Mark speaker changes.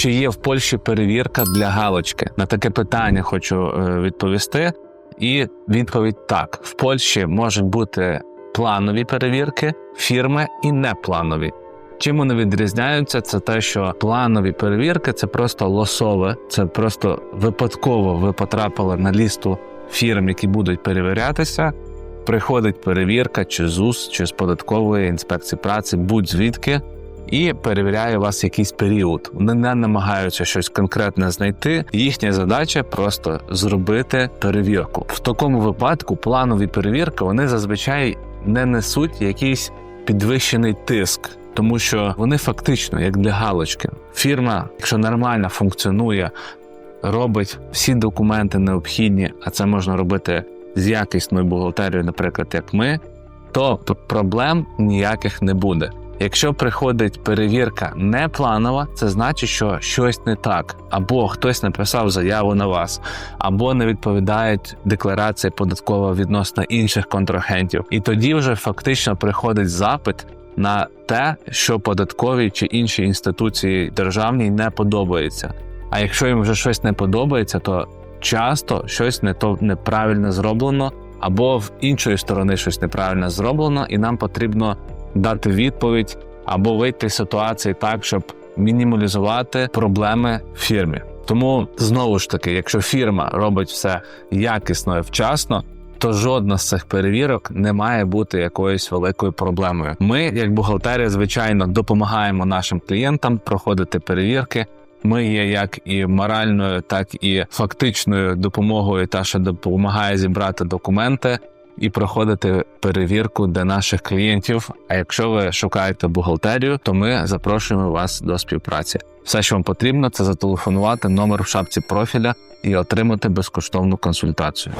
Speaker 1: Чи є в Польщі перевірка для галочки? На таке питання хочу е, відповісти. І відповідь так: в Польщі можуть бути планові перевірки фірми і непланові. Чим вони відрізняються? Це те, що планові перевірки це просто лосове, це просто випадково ви потрапили на лісту фірм, які будуть перевірятися. Приходить перевірка чи ЗУС, чи з податкової інспекції праці, будь-звідки, і перевіряє вас якийсь період. Вони не намагаються щось конкретне знайти. Їхня задача просто зробити перевірку. В такому випадку планові перевірки вони зазвичай не несуть якийсь підвищений тиск. Тому що вони фактично як для галочки. Фірма, якщо нормально функціонує, робить всі документи необхідні, а це можна робити з якісною бухгалтерією, наприклад, як ми, то проблем ніяких не буде. Якщо приходить перевірка не планова, це значить, що щось не так, або хтось написав заяву на вас, або не відповідають декларації податкова відносно інших контрагентів. І тоді вже фактично приходить запит на те, що податковій чи іншій інституції державній не подобається. А якщо їм вже щось не подобається, то часто щось не то неправильно зроблено, або в іншої сторони щось неправильно зроблено, і нам потрібно дати відповідь або вийти з ситуації так, щоб мінімалізувати проблеми в фірмі. Тому знову ж таки, якщо фірма робить все якісно і вчасно. То жодна з цих перевірок не має бути якоюсь великою проблемою. Ми, як бухгалтерія, звичайно, допомагаємо нашим клієнтам проходити перевірки. Ми є як і моральною, так і фактичною допомогою, та що допомагає зібрати документи і проходити перевірку для наших клієнтів. А якщо ви шукаєте бухгалтерію, то ми запрошуємо вас до співпраці. Все, що вам потрібно, це зателефонувати номер в шапці профіля і отримати безкоштовну консультацію.